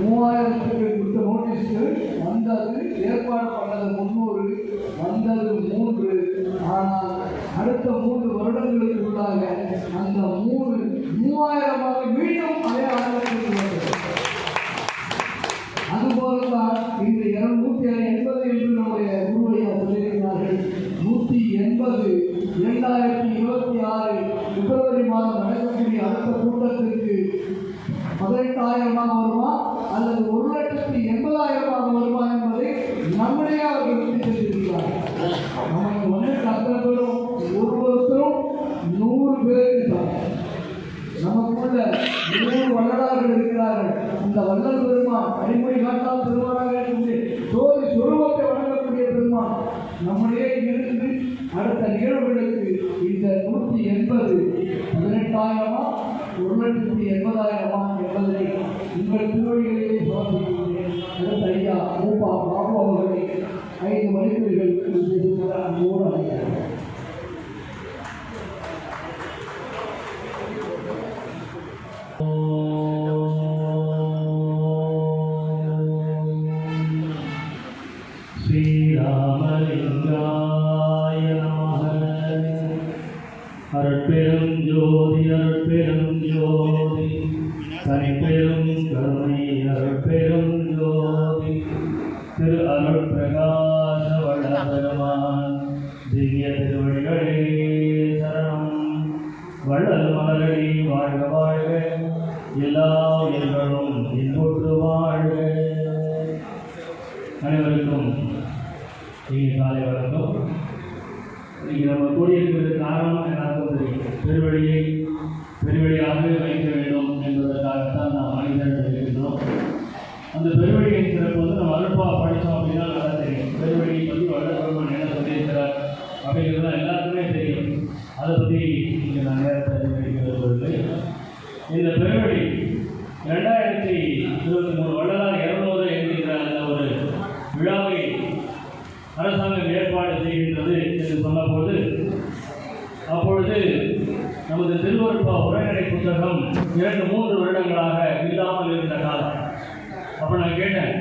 மூவாயிரத்துக்கு கொடுத்த நோட்டீஸ்க்கு வந்தது ஏற்பாடு பண்ணது முந்நூறு வந்தது மூன்று. ஆனால் அடுத்த மூன்று வருடங்களுக்கு உள்ளாக அந்த மூணு மூவாயிரமாக மீண்டும் அதே அளவுக்கு அதுபோலதான் இந்த இருநூத்தி எண்பது என்று நம்முடைய குருவையா சொல்லியிருக்கிறார்கள். நூற்றி எண்பது இரண்டாயிரத்தி இருபத்தி ஆறு பிப்ரவரி மாதம் நடக்கக்கூடிய அடுத்த கூட்டத்திற்கு பதினெட்டாயிரமாக வருமா? அல்லது ஒரு லட்சத்தி எண்பதாயிரமாக வருமா என்பதை நம்முடைய அவர்கள் தெரிவித்திருக்கிறார் செய்திருக்கிறார்கள் நமக்கு வந்து அத்தனை பேரும் ஒவ்வொருத்தரும் நூறு பேருக்கு சமம் நமக்குள்ள நூறு வல்லடார்கள் இருக்கிறார்கள். இந்த வள்ளல் நம்முடைய இருந்து அடுத்த நிகழ்வுகளுக்கு இந்த நூற்றி எண்பது பதினெட்டாயிரமா ஒரு லட்சத்தி எண்பதாயிரமா என்பதை உங்கள் திருவடிகளிலே சமர்ப்பிக்கின்றேன் ஐயா மூப்பா பாபு அவர்களை ஐந்து மணிக்கு அன்போடு அழைக்கிறேன். ஜோதி அருட்பெரும் ஜோதி தனிப்பெரும் கருணை அருட்பெரும் ஜோதி திரு அருள் பிரகாச வளபெருமான் திவ்ய திருவடிகளே சரணம் வள்ளல் மலரடி வாழ்க வாழ்க எல்லா உயிர்களும் இன்புற்று வாழ்க அனைவருக்கும் இங்கே காலை வணக்கம் இன்னைக்கு நம்ம கூடியிருக்கிறது காரணம் எல்லாருக்கும் தெரியும். பெருவழியை பெருவழியாக வைக்க வேண்டும் என்பதற்காகத்தான் நாம் மனிதர்கள் இருக்கின்றோம் அந்த பெருவழியின் சிறப்பு புத்தகம் இரண்டு மூன்று வருடங்களாக இல்லாமல் இருந்த காலம். அப்போ நான் கேட்டேன்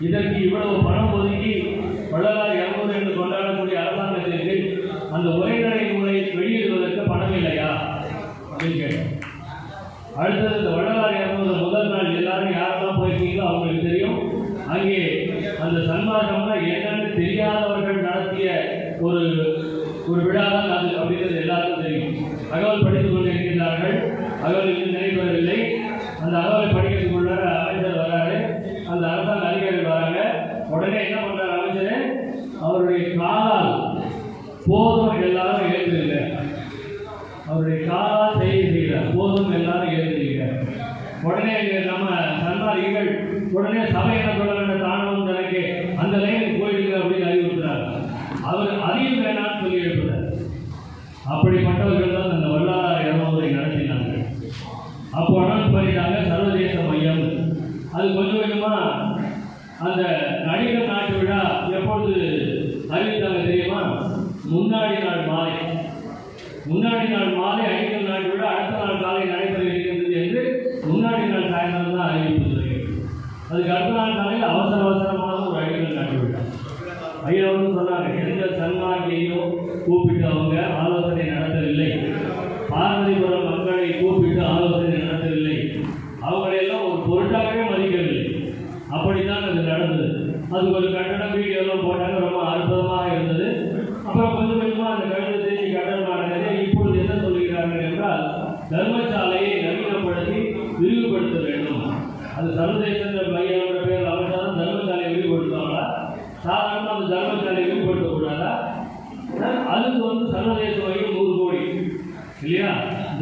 இதற்கு இவ்வளவு பணம் ஒதுக்கி வள்ளலார் இறங்குவது என்று கொண்டாடக்கூடிய அரசாங்கத்திற்கு அந்த உரைநடை நூலை வெளியிடுவதற்கு பணம் இல்லையா? அப்படின்னு கேட்டேன். அடுத்தது இந்த வள்ளலார் இறங்குவது முதல் நாள் எல்லாரும் யாரெல்லாம் போயிருக்கீங்களோ அவங்களுக்கு தெரியும். அங்கே அந்த சன்மார்க்கம்னா என்னன்னு தெரியாதவர்கள் நடத்திய ஒரு ஒரு விழாதான் அது அப்படிங்கிறது எல்லாருக்கும் தெரியும் அகவல் படித்துக் கொண்டிருக்கின்றார்கள். அகவல் இன்னும் நிறைவேறவில்லை அந்த அகவலை படிக்கிறதுக்குள்ள அமைச்சர் வராரு. அந்த அரசாங்க அதிகாரிகள் வராங்க. உடனே என்ன பண்றாரு அமைச்சர்? அவருடைய காலால் போதும் எல்லாரும் எழுதுங்க அவருடைய காலால் செய்தி செய்கிறார் போதும் எல்லாரும் எழுதுகிறார் உடனே நம்ம சன்மார்க்கிகள் உடனே சபை என்ன சொல்ல வேண்டும் தானவம் தனக்கு அப்படிப்பட்டவர்கள் தான் அந்த வல்லார இரநூறை நடத்தினாங்க அப்போ அனௌன்ஸ் பண்ணிட்டாங்க சர்வதேச மையம். அது கொஞ்சம் கொஞ்சமாக அந்த நடிகர் நாட்டு விழா எப்பொழுது அறிவித்தாங்க தெரியுமா? முன்னாடி நாள் மாலை. முன்னாடி நாள் மாலை அடிக்கல் நாட்டு விழா அடுத்த நாள் காலை நடைபெற இருக்கின்றது என்று முன்னாடி நாள் சாயந்தரம் தான் அறிவிப்பு அதுக்கு அடுத்த நாள் காலையில் அவசர அவசரமான ஒரு அடிக்கல் நாட்டு விழா. ஐயா வந்து சொன்னாங்க எந்த சன்மார்க்கையும் கூப்பிட்டு அவங்க ஆலோசனை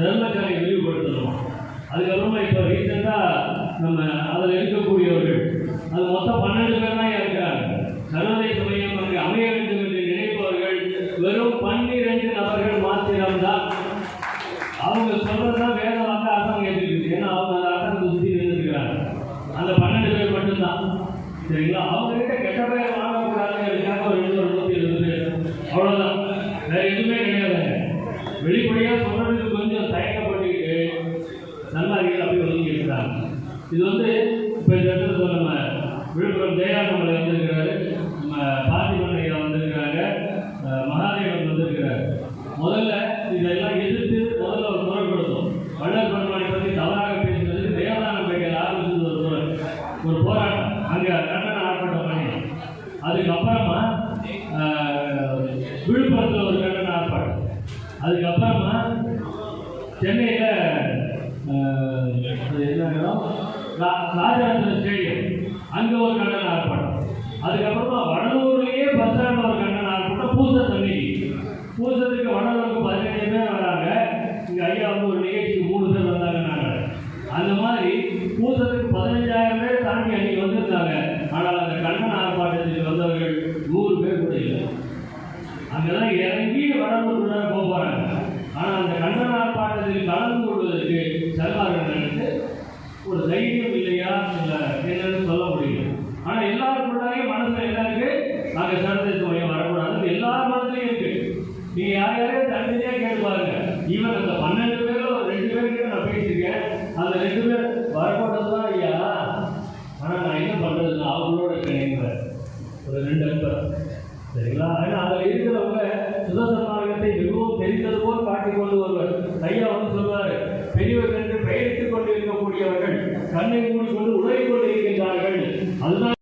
தர்மசாலையை விரிவுபடுத்தணும். அதுக்கப்புறமா இப்போ ரீசெண்டாக நம்ம அதில் இருக்கக்கூடியவர்கள் அது மொத்தம் பன்னெண்டு பேர் தான் இருக்கிறாங்க சர்வதேச மையம் அங்கு அமைய வேண்டும் என்று நினைப்பவர்கள் வெறும் பன்னிரண்டு நபர்கள் மாத்திரம்தான். அவங்க சொல்றதுதான் வேத வார்த்தை அரசாங்கம் ஏற்றுக்கிட்டு ஏன்னா அவங்க அந்த அரசாங்கத்தை சுற்றி நின்றுருக்கிறாங்க அந்த பன்னெண்டு பேர் மட்டும்தான். சரிங்களா? அவங்க கிட்ட கெட்ட பேர் வாங்கக்கூடாதுங்கிறதுக்காக ஒரு ரெண்டு ஒரு நூற்றி எழுபது பேர். அவ்வளோதான் வேற எதுவுமே கிடையாது வெளிப்படையாக சொல்றதுக்கு கொஞ்சம் தயக்கப்பட்டுக்கிட்டு நல்லாரிகள் அப்படி ஒதுங்கி இருக்கிறாங்க இது வந்து இப்போ இந்த இடத்துல நம்ம விழுப்புரம் ஜெயராமலை வந்திருக்கிறாரு நம்ம பார்த்திபன் வந்திருக்கிறாங்க மகாதேவன் வந்திருக்கிறாரு. முதல்ல இதெல்லாம் எதிர்த்து முதல்ல ஒரு குரல் கொடுத்தோம் வள்ளல் பெருமானை பற்றி தவறாக பேசுறது தேவதானப்பேட்டையில் ஆரம்பிச்சது ஒரு குரல் ஒரு போராட்டம். அங்கே கண்டன ஆர்ப்பாட்டம் பண்ணி அதுக்கப்புறமா விழுப்புரத்தில் ஒரு கண்டன ஆர்ப்பாட்டம். அதுக்கப்புறமா சென்னையில் என்ன இடம் ரா- ஸ்டேடியம். அங்கே ஒரு கண்டன ஆர்ப்பாட்டம். அதுக்கப்புறமா வடலூர்லேயே பஸ் ஸ்டாண்டில் ஒரு கண்டன ஆர்ப்பாட்டம். பூசத் அன்னைக்கு பூசத்துக்கு வடலூருக்கு பதினஞ்சு பேர் வராங்க. இங்கே ஐயா வந்து ஒரு நிகழ்ச்சிக்கு மூணு பேர் வந்தாங்கன்னாங்க அந்த மாதிரி பூசத்துக்கு பதினஞ்சாயிரம் பேர் தாண்டி அன்னைக்கு வந்திருந்தாங்க ஆனால் அந்த கண்டன ஆர்ப்பாட்டத்துக்கு வந்தவர்கள் நூறு பேர் கூட இல்லை அங்கெல்லாம் இறங்கி வடலூர் தான் போக போறாங்க ஆனால் அந்த கண்டன அதில் கலந்து கொள்வதற்கு செல்வார்களுக்கு ஒரு தைரியம் இல்லையா இல்லை என்னன்னு சொல்ல முடியல. ஆனால் எல்லாருக்குள்ளாரையும் மனசில் என்ன இருக்கு? நாங்கள் சர்வதேச மையம் வரக்கூடாது. எல்லார் மனசுலையும் இருக்கு. நீங்க யார் யாரையும் தனித்தனியாக கேட்டு பாருங்க. ஈவன் அந்த பன்னெண்டு பேர்ல ஒரு ரெண்டு பேருக்கு நான் பேசியிருக்கேன். அந்த ரெண்டு பேர் வரக்கூடாது தான் ஐயா ஆனால் நான் என்ன பண்றதுன்னா அவங்களோட இருக்கேன் ஒரு ரெண்டு அன்பர் சரிங்களா? ஏன்னா அதில் இருக்கிறவங்க சுதந்திரம்